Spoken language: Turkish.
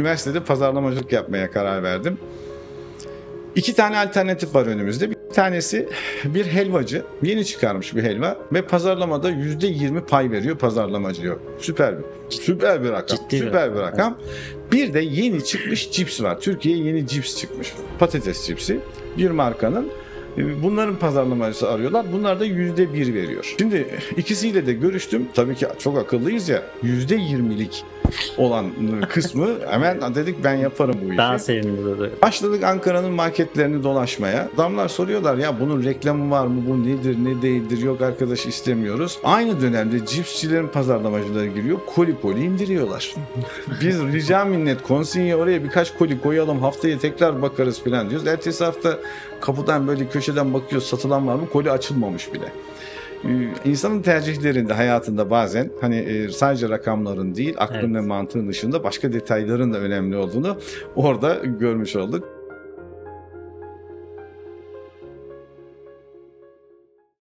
Üniversitede pazarlamacılık yapmaya karar verdim. İki tane alternatif var önümüzde. Bir tanesi bir helvacı. Yeni çıkarmış bir helva ve pazarlamada %20 pay veriyor pazarlamacıya. Süper bir. Süper bir rakam. Ciddi süper bir rakam, rakam. Bir de yeni çıkmış cips var. Türkiye'ye yeni cips çıkmış. Patates cipsi. Bir markanın. E, Bunların pazarlamacısı arıyorlar. Bunlar da yüzde bir veriyor. Şimdi ikisiyle de görüştüm. Tabii ki çok akıllıyız ya. Yüzde yirmilik olan kısmı hemen dedik ben yaparım bu işi. Daha sevimli duruyor. Başladık Ankara'nın marketlerini dolaşmaya. Adamlar soruyorlar ya bunun reklamı var mı? Bu nedir ne değildir? Yok arkadaş istemiyoruz. Aynı dönemde cipsçilerin pazarlamacıları giriyor. Koli koli indiriyorlar. Biz rica minnet konsinye oraya birkaç koli koyalım haftaya tekrar bakarız falan diyoruz. Ertesi hafta kapıdan böyle köşeden bakıyoruz satılan var mı? Koli açılmamış bile. Ee, İnsanın tercihlerinde hayatında bazen hani e, sadece rakamların değil aklın Evet. ve mantığın dışında başka detayların da önemli olduğunu orada görmüş olduk.